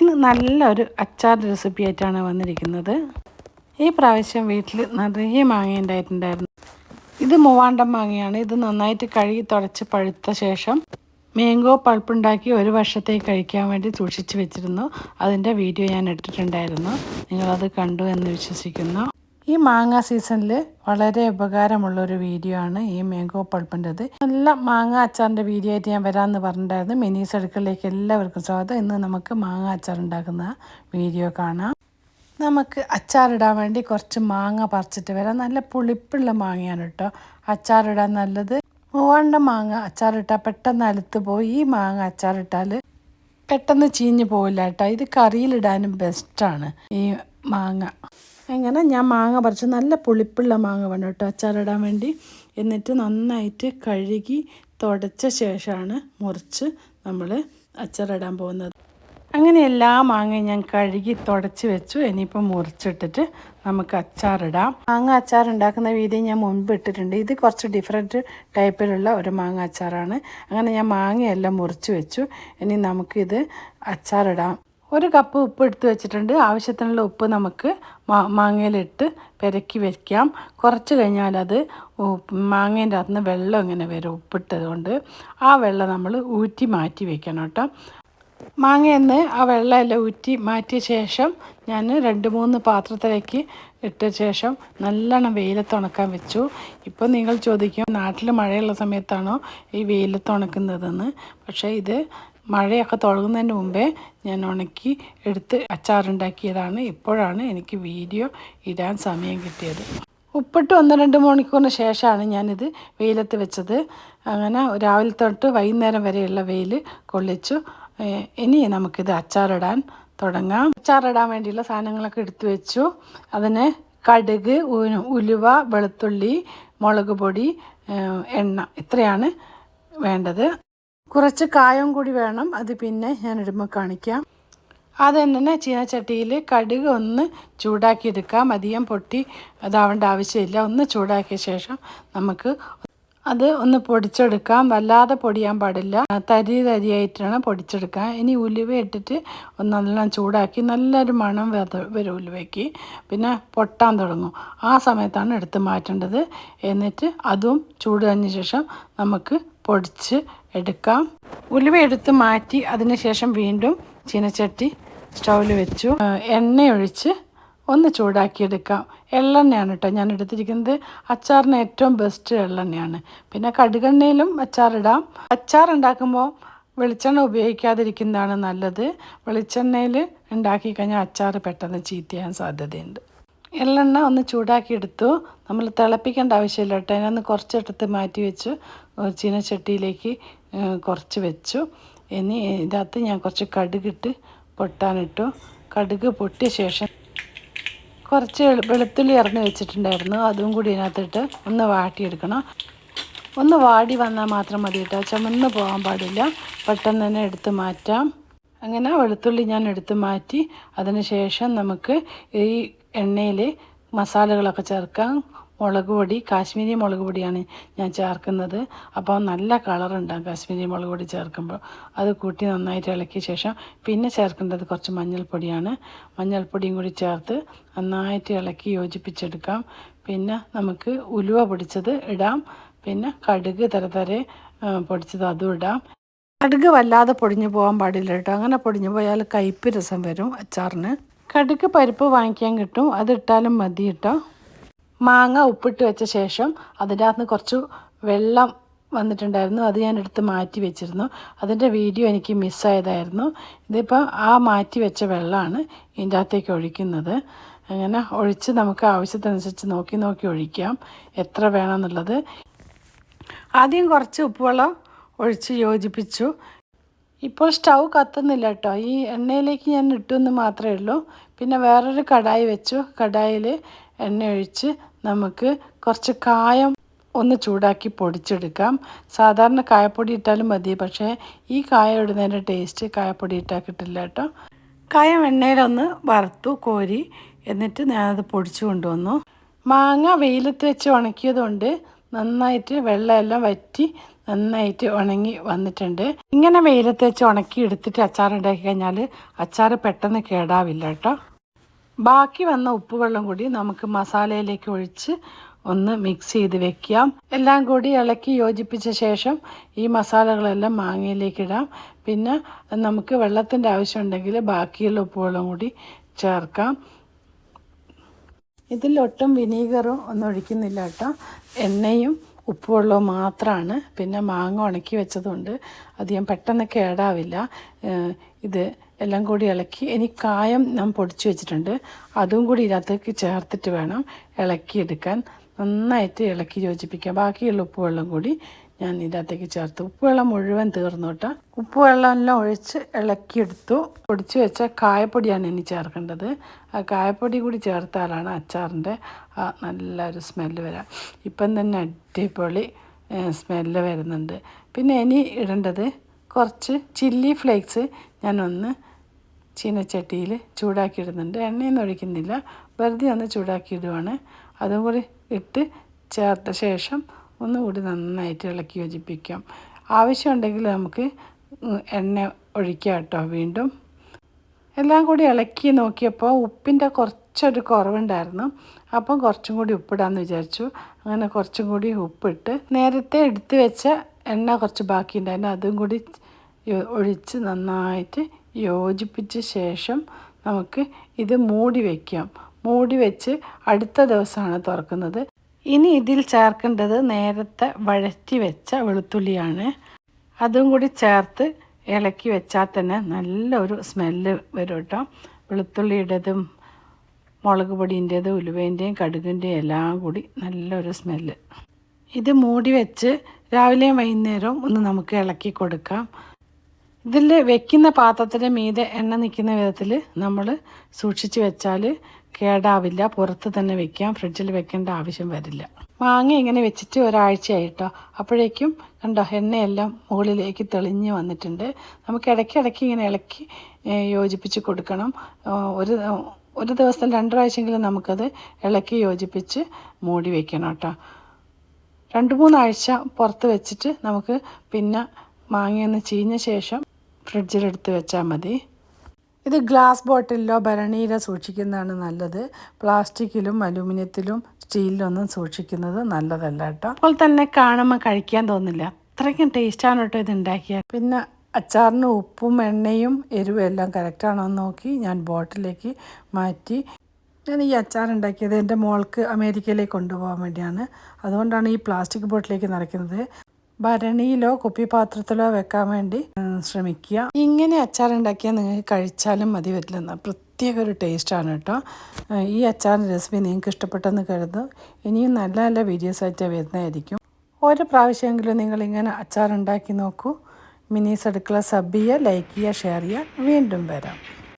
ഇന്ന് നല്ലൊരു അച്ചാർ റെസിപ്പി ആയിട്ടാണ് വന്നിരിക്കുന്നത്. ഈ പ്രാവശ്യം വീട്ടിൽ നിറയെ മാങ്ങ ഉണ്ടായിട്ടുണ്ടായിരുന്നു. ഇത് മൂവാണ്ടം മാങ്ങയാണ്. ഇത് നന്നായിട്ട് കഴുകി തുടച്ച് പഴുത്ത ശേഷം മാംഗോ പൾപ്പുണ്ടാക്കി ഒരു വർഷത്തേക്ക് കഴിക്കാൻ വേണ്ടി സൂക്ഷിച്ച് വെച്ചിരുന്നു. അതിന്റെ വീഡിയോ ഞാൻ എടുത്തിട്ടുണ്ടായിരുന്നു. നിങ്ങളത് കണ്ടു എന്ന് വിശ്വസിക്കുന്നു. ഈ മാങ്ങ സീസണിൽ വളരെ ഉപകാരമുള്ളൊരു വീഡിയോ ആണ് ഈ മാംഗോ പൾപ്പിന്റെത്. നല്ല മാങ്ങ അച്ചാറിന്റെ വീഡിയോ ആയിട്ട് ഞാൻ വരാമെന്ന് പറഞ്ഞിട്ടുണ്ടായിരുന്നു. മിനീസ് സെടുക്കളിലേക്ക് എല്ലാവർക്കും സ്വാഗതം. ഇന്ന് നമുക്ക് മാങ്ങ അച്ചാർ ഉണ്ടാക്കുന്ന വീഡിയോ കാണാം. നമുക്ക് അച്ചാറിടാൻ വേണ്ടി കുറച്ച് മാങ്ങ പറിച്ചിട്ട് വരാം. നല്ല പുളിപ്പുള്ള മാങ്ങയാണ് കേട്ടോ. അച്ചാറിടാൻ നല്ലത്. മൂവാണ്ട മാങ്ങ അച്ചാറിട്ടാൽ പെട്ടെന്ന് അലുത്ത് പോയി. ഈ മാങ്ങ അച്ചാറിട്ടാൽ പെട്ടെന്ന് ചീഞ്ഞ് പോവില്ല കേട്ടോ. ഇത് കറിയിലിടാനും ബെസ്റ്റാണ് ഈ മാങ്ങ. അങ്ങനെ ഞാൻ മാങ്ങ പറിച്ച്. നല്ല പുളിപ്പുള്ള മാങ്ങ വേണം കേട്ടോ അച്ചാറിടാൻ വേണ്ടി. എന്നിട്ട് നന്നായിട്ട് കഴുകി തുടച്ച ശേഷമാണ് മുറിച്ച് നമ്മൾ അച്ചാറിടാൻ പോകുന്നത്. അങ്ങനെ എല്ലാ മാങ്ങയും ഞാൻ കഴുകി തുടച്ച് വെച്ചു. ഇനിയിപ്പോൾ മുറിച്ചിട്ടിട്ട് നമുക്ക് അച്ചാറിടാം. മാങ്ങ അച്ചാർ ഉണ്ടാക്കുന്ന രീതി ഞാൻ മുൻപ് ഇട്ടിട്ടുണ്ട്. ഇത് കുറച്ച് ഡിഫറെന്റ് ടൈപ്പിലുള്ള ഒരു മാങ്ങ അച്ചാറാണ്. അങ്ങനെ ഞാൻ മാങ്ങയെല്ലാം മുറിച്ച് വെച്ചു. ഇനി നമുക്കിത് അച്ചാറിടാം. ഒരു കപ്പ് ഉപ്പ് എടുത്ത് വെച്ചിട്ടുണ്ട്. ആവശ്യത്തിനുള്ള ഉപ്പ് നമുക്ക് മാങ്ങയിലിട്ട് പെരക്കി വയ്ക്കാം കുറച്ച് കഴിഞ്ഞാൽ അത് മാങ്ങേന്റെ അകത്തുനിന്ന് വെള്ളം ഇങ്ങനെ വരും ഉപ്പിട്ടത് കൊണ്ട്. ആ വെള്ളം നമ്മൾ ഊറ്റി മാറ്റി വെക്കണം കേട്ടോ. മാങ്ങയെന്ന് ആ വെള്ളമെല്ലാം ഊറ്റി മാറ്റിയ ശേഷം ഞാൻ രണ്ട് മൂന്ന് പാത്രത്തിലേക്ക് ഇട്ട ശേഷം നല്ലോണം വെയിലത്ത് ഉണക്കാൻ വെച്ചു. ഇപ്പോൾ നിങ്ങൾ ചോദിക്കും നാട്ടിൽ മഴയുള്ള സമയത്താണോ ഈ വെയിലത്ത് ഉണക്കുന്നതെന്ന്. പക്ഷേ ഇത് മഴയൊക്കെ തുടങ്ങുന്നതിന് മുമ്പേ ഞാൻ ഉണക്കി എടുത്ത് അച്ചാറുണ്ടാക്കിയതാണ്. ഇപ്പോഴാണ് എനിക്ക് വീഡിയോ ഇടാൻ സമയം കിട്ടിയത്. ഉപ്പിട്ട് ഒന്ന് രണ്ട് മണിക്കൂറിന് ശേഷമാണ് ഞാനിത് വെയിലത്ത് വെച്ചത്. അങ്ങനെ രാവിലെ തൊട്ട് വൈകുന്നേരം വരെയുള്ള വെയിൽ കൊള്ളിച്ചു. ഇനി നമുക്കിത് അച്ചാറിടാൻ തുടങ്ങാം. അച്ചാറിടാൻ വേണ്ടിയുള്ള സാധനങ്ങളൊക്കെ എടുത്തു വെച്ചു. അതിന് കടുക് ഉലുവ വെളുത്തുള്ളി മുളക് പൊടി എണ്ണ ഇത്രയാണ് വേണ്ടത്. കുറച്ച് കായം കൂടി വേണം. അത് പിന്നെ ഞാൻ ഇടുമ്പോൾ കാണിക്കാം. അത് തന്നെ ചീനച്ചട്ടിയിൽ കടുക് ഒന്ന് ചൂടാക്കിയെടുക്കാം. അധികം പൊട്ടി അതാവേണ്ട ആവശ്യമില്ല. ഒന്ന് ചൂടാക്കിയ ശേഷം നമുക്ക് അത് ഒന്ന് പൊടിച്ചെടുക്കാം. വല്ലാതെ പൊടിയാൻ പാടില്ല. തരി തരിയായിട്ടാണ് പൊടിച്ചെടുക്കാം ഇനി ഉലുവ ഇട്ടിട്ട് ഒന്ന് നല്ലോണം ചൂടാക്കി നല്ലൊരു മണം വരും ഉലുവയ്ക്ക്. പിന്നെ പൊട്ടാൻ തുടങ്ങും. ആ സമയത്താണ് എടുത്ത് മാറ്റേണ്ടത്. എന്നിട്ട് അതും ചൂട് കഴിഞ്ഞ ശേഷം നമുക്ക് പൊടിച്ച് എടുക്കാം. ഉലുവ എടുത്ത് മാറ്റി അതിന് ശേഷം വീണ്ടും ചീനച്ചട്ടി സ്റ്റൗവിൽ വെച്ചു. എണ്ണയൊഴിച്ച് ഒന്ന് ചൂടാക്കിയെടുക്കാം എള്ളെണ്ണയാണ് കേട്ടോ ഞാൻ എടുത്തിരിക്കുന്നത്. അച്ചാറിന് ഏറ്റവും ബെസ്റ്റ് എള്ളെണ്ണയാണ്. പിന്നെ കടുകെണ്ണയിലും അച്ചാറിടാം. അച്ചാർ ഉണ്ടാക്കുമ്പോൾ വെളിച്ചെണ്ണ ഉപയോഗിക്കാതിരിക്കുന്നതാണ് നല്ലത്. വെളിച്ചെണ്ണയിൽ ഉണ്ടാക്കി കഴിഞ്ഞാൽ അച്ചാർ പെട്ടെന്ന് ചീത്തയാൻ സാധ്യതയുണ്ട്. എള്ളെണ്ണ ഒന്ന് ചൂടാക്കിയെടുത്തു നമ്മൾ തിളപ്പിക്കേണ്ട ആവശ്യമില്ല കേട്ടോ. അതിനൊന്ന് കുറച്ചെടുത്ത് മാറ്റി വെച്ചു ചീനച്ചട്ടിയിലേക്ക് കുറച്ച് വെച്ചു. ഇനി ഇതിനകത്ത് ഞാൻ കുറച്ച് കടുകിട്ട് പൊട്ടാനിട്ടു. കടുക് പൊട്ടിയ ശേഷം കുറച്ച് വെളുത്തുള്ളി ഇറന്ന് വെച്ചിട്ടുണ്ടായിരുന്നു. അതും കൂടി ഇതിനകത്തിട്ട് ഒന്ന് വാട്ടിയെടുക്കണം. ഒന്ന് വാടി വന്നാൽ മാത്രം മതി കേട്ടോ. ചുമന്ന് പോകാൻ പാടില്ല. പെട്ടെന്ന് തന്നെ എടുത്ത് മാറ്റാം. അങ്ങനെ വെളുത്തുള്ളി ഞാൻ എടുത്ത് മാറ്റി. അതിന് ശേഷം നമുക്ക് ഈ എണ്ണയിൽ മസാലകളൊക്കെ ചേർക്കാം. മുളക് പൊടി കാശ്മീരി മുളക് പൊടിയാണ് ഞാൻ ചേർക്കുന്നത്. അപ്പോൾ നല്ല കളറുണ്ടാകും കാശ്മീരി മുളക് പൊടി ചേർക്കുമ്പോൾ. അത് കൂട്ടി നന്നായിട്ട് ഇളക്കിയ ശേഷം പിന്നെ ചേർക്കേണ്ടത് കുറച്ച് മഞ്ഞൾപ്പൊടിയാണ്. മഞ്ഞൾപ്പൊടിയും കൂടി ചേർത്ത് നന്നായിട്ട് ഇളക്കി യോജിപ്പിച്ചെടുക്കാം. പിന്നെ നമുക്ക് ഉലുവ പൊടിച്ചത് ഇടാം. പിന്നെ കടുക് തരതരെ പൊടിച്ചത് അതും ഇടാം. കടുക് വല്ലാതെ പൊടിഞ്ഞു പോകാൻ പാടില്ല കേട്ടോ. അങ്ങനെ പൊടിഞ്ഞു പോയാൽ കയ്പ്പ് രസം വരും അച്ചാറിന്. കടുക് പരിപ്പ് വാങ്ങിക്കാൻ കിട്ടും. അതിട്ടാലും മതി കേട്ടോ. മാങ്ങ ഉപ്പിട്ട് വെച്ച ശേഷം അതിന്റെ അകത്ത് കുറച്ച് വെള്ളം വന്നിട്ടുണ്ടായിരുന്നു. അത് ഞാൻ എടുത്ത് മാറ്റി വെച്ചിരുന്നു. അതിന്റെ വീഡിയോ എനിക്ക് മിസ്സായതായിരുന്നു. ഇതിപ്പോൾ ആ മാറ്റി വെച്ച വെള്ളമാണ് ഇതിന്റെ അകത്തേക്ക് ഒഴിക്കുന്നത്. അങ്ങനെ ഒഴിച്ച് നമുക്ക് ആവശ്യത്തിനനുസരിച്ച് നോക്കി നോക്കി ഒഴിക്കാം. എത്ര വേണമെന്നുള്ളത്. ആദ്യം കുറച്ച് ഉപ്പുവെള്ളം ഒഴിച്ച് യോജിപ്പിച്ചു. ഇപ്പോൾ സ്റ്റൗ കത്തുന്നില്ല കേട്ടോ. ഈ എണ്ണയിലേക്ക് ഞാൻ ഇട്ടുവെന്ന് മാത്രമേ ഉള്ളൂ. പിന്നെ വേറൊരു കടായി വെച്ചു. കടായിൽ എണ്ണ ഒഴിച്ച് നമുക്ക് കുറച്ച് കായം ഒന്ന് ചൂടാക്കി പൊടിച്ചെടുക്കാം. സാധാരണ കായപ്പൊടി ഇട്ടാലും മതി പക്ഷേ ഈ കായ ഇടുന്നതിന്റെ ടേസ്റ്റ് കായപ്പൊടി ഇട്ടാൽ കിട്ടില്ല കേട്ടോ. കായം എണ്ണയിലൊന്ന് വറുത്തു കോരി എന്നിട്ട് ഞാനത് പൊടിച്ചു കൊണ്ടുവന്നു. മാങ്ങ വെയിലത്ത് വെച്ച് ഉണക്കിയതുകൊണ്ട് നന്നായിട്ട് വെള്ളമെല്ലാം വറ്റി നന്നായിട്ട് ഉണങ്ങി വന്നിട്ടുണ്ട്. ഇങ്ങനെ വെയിലത്ത് വെച്ച് ഉണക്കി എടുത്തിട്ട് അച്ചാർ ഉണ്ടാക്കി കഴിഞ്ഞാൽ അച്ചാർ പെട്ടെന്ന് കേടാവില്ല കേട്ടോ. ബാക്കി വന്ന ഉപ്പുവെള്ളം കൂടി നമുക്ക് മസാലയിലേക്ക് ഒഴിച്ച് ഒന്ന് മിക്സ് ചെയ്ത് വെക്കാം. എല്ലാം കൂടി ഇളക്കി യോജിപ്പിച്ച ശേഷം ഈ മസാലകളെല്ലാം മാങ്ങയിലേക്ക് ഇടാം. പിന്നെ നമുക്ക് വെള്ളത്തിന്റെ ആവശ്യമുണ്ടെങ്കിൽ ബാക്കിയുള്ള ഉപ്പുവെള്ളം കൂടി ചേർക്കാം. ഇതിലൊട്ടും വിനീഗറും ഒന്നും ഒഴിക്കുന്നില്ല കേട്ടോ. എണ്ണയും ഉപ്പുവെള്ളവും മാത്രമാണ് പിന്നെ മാങ്ങ ഉണക്കി വെച്ചതുകൊണ്ട് അധികം പെട്ടെന്ന് കേടാവില്ല. ഇത് എല്ലാം കൂടി ഇളക്കി. ഇനി കായം ഞാൻ പൊടിച്ചു വെച്ചിട്ടുണ്ട്. അതും കൂടി ഇതിനകത്തേക്ക് ചേർത്തിട്ട് വേണം ഇളക്കിയെടുക്കാൻ. നന്നായിട്ട് ഇളക്കി യോജിപ്പിക്കാം. ബാക്കിയുള്ള ഉപ്പുവെള്ളം കൂടി ഞാൻ ഇതിനകത്തേക്ക് ചേർത്ത്. ഉപ്പുവെള്ളം മുഴുവൻ തീർന്നു കേട്ടോ. ഉപ്പുവെള്ളം എല്ലാം ഒഴിച്ച് ഇളക്കിയെടുത്തു. പൊടിച്ചു വെച്ച കായപ്പൊടിയാണ് ഇനി ചേർക്കേണ്ടത്. ആ കായപ്പൊടി കൂടി ചേർത്താലാണ് അച്ചാറിന്റെ നല്ലൊരു സ്മെല്ല് വരാം. ഇപ്പം തന്നെ അടിപൊളി സ്മെല്ല് വരുന്നുണ്ട്. പിന്നെ ഇനി ഇടേണ്ടത് കുറച്ച് ചില്ലി ഫ്ലേക്സ് ഞാനൊന്ന് ചീനച്ചട്ടിയിൽ ചൂടാക്കിയിടുന്നുണ്ട്. എണ്ണയൊന്നും ഒഴിക്കുന്നില്ല. വെറുതെ ഒന്ന് ചൂടാക്കിയിടുവാണ്. അതും കൂടി ഇട്ട് ചേർത്ത ശേഷം ഒന്നുകൂടി നന്നായിട്ട് ഇളക്കി യോജിപ്പിക്കാം. ആവശ്യമുണ്ടെങ്കിൽ നമുക്ക് എണ്ണ ഒഴിക്കാം കേട്ടോ വീണ്ടും. എല്ലാം കൂടി ഇളക്കി നോക്കിയപ്പോൾ ഉപ്പിന്റെ കുറച്ചൊരു കുറവുണ്ടായിരുന്നു. അപ്പം കുറച്ചും കൂടി ഉപ്പിടാമെന്ന് വിചാരിച്ചു. അങ്ങനെ കുറച്ചും കൂടി ഉപ്പിട്ട് നേരത്തെ എടുത്തു വെച്ച എണ്ണ കുറച്ച് ബാക്കിയുണ്ടായിരുന്നു. അതും കൂടി ഒഴിച്ച് നന്നായിട്ട് യോജിപ്പിച്ച ശേഷം നമുക്ക് ഇത് മൂടി വയ്ക്കാം മൂടി വെച്ച് അടുത്ത ദിവസമാണ് തുറക്കുന്നത്. ഇനി ഇതിൽ ചേർക്കേണ്ടത് നേരത്തെ വഴറ്റി വെച്ച വെളുത്തുള്ളിയാണ്. അതും കൂടി ചേർത്ത് ഇളക്കി വെച്ചാൽ തന്നെ നല്ലൊരു സ്മെല്ല് വരും കേട്ടോ. വെളുത്തുള്ളിയുടേതും മുളക് പൊടിന്റേതും ഉലുവേന്റെയും കടുകിന്റെയും എല്ലാം കൂടി നല്ലൊരു സ്മെല്ല്. ഇത് മൂടി വെച്ച് രാവിലെയും വൈകുന്നേരവും ഒന്ന് നമുക്ക് ഇളക്കി കൊടുക്കാം. ഇതിൽ വെക്കുന്ന പാത്രത്തിന്റെ മീതെ എണ്ണ നിൽക്കുന്ന വിധത്തിൽ നമ്മൾ സൂക്ഷിച്ച് വെച്ചാൽ കേടാവില്ല. പുറത്ത് തന്നെ വെക്കാം. ഫ്രിഡ്ജിൽ വെക്കേണ്ട ആവശ്യം വരില്ല. മാങ്ങ ഇങ്ങനെ വെച്ചിട്ട് ഒരാഴ്ചയായിട്ടോ. അപ്പോഴേക്കും കണ്ടോ എണ്ണയെല്ലാം മുകളിലേക്ക് തെളിഞ്ഞ് വന്നിട്ടുണ്ട്. നമുക്ക് ഇടയ്ക്കിടയ്ക്ക് ഇങ്ങനെ ഇളക്കി യോജിപ്പിച്ച് കൊടുക്കണം. ഒരു ഒരു ദിവസം രണ്ട് പ്രാവശ്യമെങ്കിലും നമുക്കത് ഇളക്കി യോജിപ്പിച്ച് മൂടി വയ്ക്കണം കേട്ടോ. രണ്ട് മൂന്നാഴ്ച പുറത്ത് വെച്ചിട്ട് നമുക്ക് പിന്നെ മാങ്ങയൊന്ന് ചീഞ്ഞ ശേഷം ഫ്രിഡ്ജിലെടുത്ത് വെച്ചാൽ മതി. ഇത് ഗ്ലാസ് ബോട്ടിലോ ഭരണിയിലോ സൂക്ഷിക്കുന്നതാണ് നല്ലത്. പ്ലാസ്റ്റിക്കിലും അലൂമിനിയത്തിലും സ്റ്റീലിലൊന്നും സൂക്ഷിക്കുന്നത് നല്ലതല്ല കേട്ടോ. അപ്പോൾ തന്നെ കാണുമ്പോൾ കഴിക്കാൻ തോന്നില്ല. അത്രയ്ക്കും ടേസ്റ്റാണ് കേട്ടോ ഇത് പിന്നെ അച്ചാറിന് ഉപ്പും എണ്ണയും എരിവും എല്ലാം കറക്റ്റാണോ എന്ന് നോക്കി ഞാൻ ബോട്ടിലേക്ക് മാറ്റി. ഞാൻ ഈ അച്ചാർ ഉണ്ടാക്കിയത് എന്റെ മോൾക്ക് അമേരിക്കയിലേക്ക് കൊണ്ടുപോകാൻ വേണ്ടിയാണ്. അതുകൊണ്ടാണ് ഈ പ്ലാസ്റ്റിക് ബോട്ടിലേക്ക് നിറയ്ക്കുന്നത്. ഭരണിയിലോ കുപ്പിപാത്രത്തിലോ വെക്കാൻ വേണ്ടി ശ്രമിക്കുക. ഇങ്ങനെ അച്ചാർ ഉണ്ടാക്കിയാൽ നിങ്ങൾക്ക് കഴിച്ചാലും മതി വരില്ലെന്ന്. പ്രത്യേക ഒരു ടേസ്റ്റാണ് കേട്ടോ. ഈ അച്ചാറിന്റെ റെസിപ്പി നിങ്ങൾക്ക് ഇഷ്ടപ്പെട്ടെന്ന് കരുതുന്നു. ഇനിയും നല്ല നല്ല വീഡിയോസ് ആയിട്ട് വരുന്നതായിരിക്കും. ഒരു പ്രാവശ്യമെങ്കിലും നിങ്ങളിങ്ങനെ അച്ചാർ ഉണ്ടാക്കി നോക്കൂ. മിനീസ് അടുക്കള സബ് ചെയ്യുക ലൈക്ക് ചെയ്യുക ഷെയർ ചെയ്യുക. വീണ്ടും വരാം.